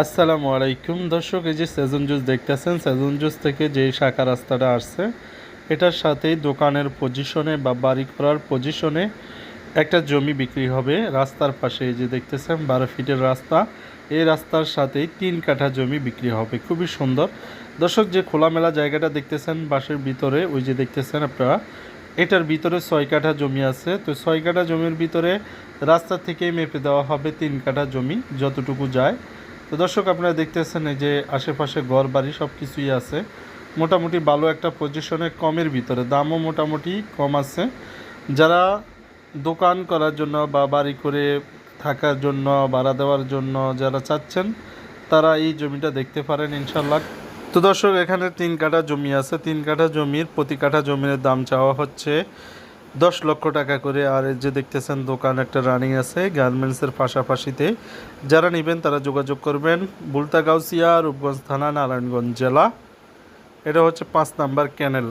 আসসালামু আলাইকুম। দর্শক, এই যে সেজন জুস দেখতেছেন, সেজন জুস থেকে যে শাখা রাস্তাটা আসছে, এটার সাথেই দোকানের পজিশনে বা বাড়ি করার পজিশনে একটা জমি বিক্রি হবে। রাস্তার পাশে এই যে দেখতেছেন, বারো ফিটের রাস্তা। এই রাস্তার সাথেই তিন কাঠা জমি বিক্রি হবে। খুবই সুন্দর। দর্শক, যে খোলামেলা জায়গাটা দেখতেছেন বাসের ভিতরে, ওই যে দেখতেছেন আপনারা, এটার ভিতরে ছয় কাঠা জমি আছে। তো ছয় কাঠা জমির ভিতরে রাস্তা থেকেই মেপে দেওয়া হবে তিন কাঠা জমি, যতটুকু যায়। তো দর্শক, আপনারা দেখতেছেন যে আশেপাশে ঘর বাড়ি সব কিছুই আছে। মোটামুটি ভালো একটা পজিশনে কমের ভিতরে, দামও মোটামুটি কম আছে। যারা দোকান করার জন্য বা বাড়ি করে থাকার জন্য, ভাড়া দেওয়ার জন্য যারা চাচ্ছেন, তারা এই জমিটা দেখতে পারেন ইনশাল্লাহ তো দর্শক, এখানে তিন কাঠা জমি আছে। তিন কাঠা জমির প্রতি কাঠা জমির দাম চাওয়া হচ্ছে দশ লক্ষ টাকা করে। আর যে দেখতেছেন, দোকান একটা রানিং আছে গার্মেন্টসের পাশাপাশিতে। যারা নেবেন তারা যোগাযোগ করবেন। বুলতা গাউসিয়া রূপগঞ্জ থানা, নারায়ণগঞ্জ জেলা। এটা হচ্ছে পাঁচ নাম্বার ক্যানেল